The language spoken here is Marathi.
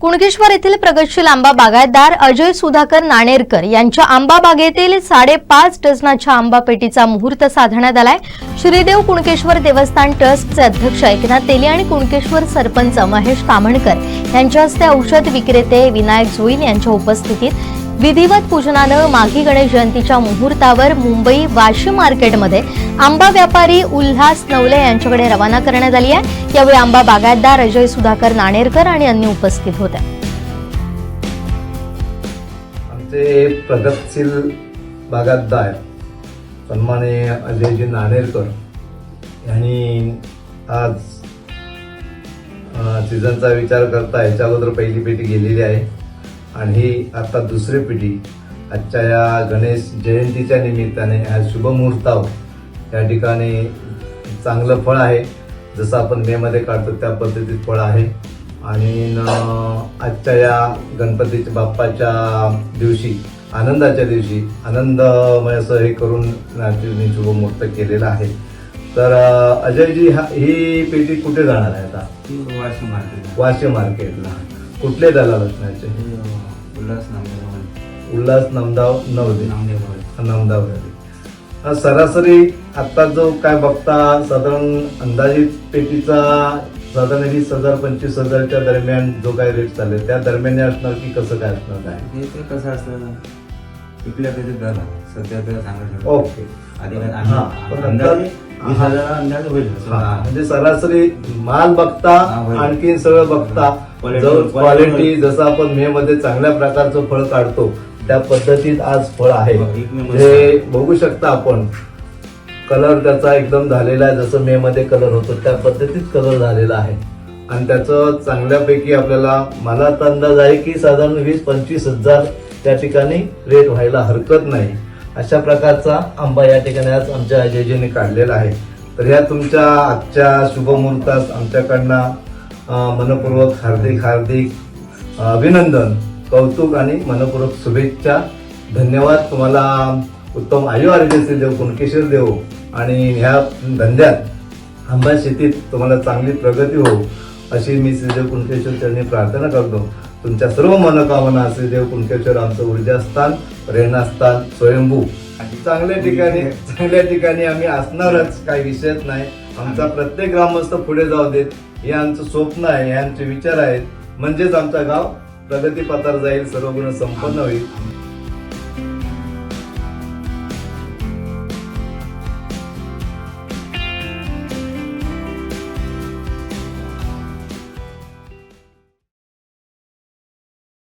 कुणकेश्वर येथील प्रगतशील आंबा बागायतदार अजय सुधाकर नाणेरकर यांच्या आंबा बागेतील साडेपाच डझनाच्या आंबा पेटीचा मुहूर्त साधण्यात आलाय. श्रीदेव कुणकेश्वर देवस्थान ट्रस्टचे अध्यक्ष एकनाथ तेली आणि कुणकेश्वर सरपंच महेश कामणकर यांच्या हस्ते औषध विक्रेते विनायक जोईन यांच्या उपस्थितीत विधिवत पूजनानं माघी गणेश जयंतीच्या मुहूर्तावर मुंबई वाशी मार्केटमध्ये आंबा व्यापारी उल्हास नवले यांच्याकडे रवाना करण्यात आली आहे. यावेळी आंबा बागायतदार अजय सुधाकर नाणेरकर आणि अन्य उपस्थित होते. आमचे प्रगतशील बागायतदार सन्माने अजयजी नाणेरकर यांनी आज सीझनचा विचार करता याच्या अगोदर पहिली पेटी गेलेली आहे. आणि ही आता दुसरी पेटी आजच्या या गणेश जयंतीच्या निमित्ताने या शुभमुहूर्तावर या ठिकाणी चांगलं फळ आहे. जसं आपण मेमध्ये काढतो त्या पद्धतीत फळ आहे. आणि आजच्या या गणपतीच्या बाप्पाच्या दिवशी आनंदाच्या दिवशी आनंदमय असं हे करून नातीने शुभमुहूर्त केलेला आहे. तर अजयजी हा ही पेटी कुठे जाणार आहे आता? वाशिम मार्केट वाशी मार्केटला. कुठले दलाल असण्याचे उल्हास नामदेव उल्हास नामदाव नवदे. नामदेव नामदावमध्ये हा सरासरी आता जो काय बघता साधारण अंदाजित पेटीचा साधारण वीस हजार पंचवीस हजारच्या दरम्यान जो काय रेट चालेल त्या दरम्यान असणार की कसं काय असणार काय हे ते कसं असतं त्याचे दर सध्या सांगत ओके. आधी हा, वीस हजार अंदाज होईल म्हणजे सरासरी माल बघता हा, होय. आणखी सगळं बघता. क्वालिटी. जसं आपण मे मध्ये चांगल्या प्रकारचं फळ काढतो त्या पद्धतीत आज फळ आहे. हो. हे बघू शकता आपण. कलर त्याचा एकदम झालेला आहे. जसं मे मध्ये कलर होतो त्या पद्धतीत कलर झालेला आहे. आणि त्याचं चांगल्यापैकी आपल्याला मला तर अंदाज आहे की साधारण वीस पंचवीस हजार त्या ठिकाणी रेट व्हायला हरकत नाही. अशा प्रकारचा आंबा या ठिकाणी आज आमच्या अजयजीने काढलेला आहे. तर ह्या तुमच्या आजच्या शुभमुहूर्तास आमच्याकडनं मनपूर्वक हार्दिक हार्दिक अभिनंदन कौतुक आणि मनपूर्वक शुभेच्छा. धन्यवाद तुम्हाला उत्तम आयु आरोग्याचे देव कुणकेश्वर देव आणि ह्या धंद्यात आंबा शेतीत तुम्हाला चांगली प्रगती हो अशी मी श्रीदेव कुणकेश्वर त्यांनी प्रार्थना करतो. तुमच्या सर्व मनोकामना देव कुणकेश्वर आमचं ऊर्जास्थान प्रेरणास्थान स्वयंभू. चांगल्या ठिकाणी चांगल्या ठिकाणी आम्ही असणारच काही विषयच नाही. आमचा प्रत्येक ग्रामस्थ पुढे जाऊ देत. हे आमचं स्वप्न आहे हे आमचे विचार आहेत. म्हणजेच आमचा गाव प्रगतीपथावर जाईल सर्व गुण संपन्न होईल.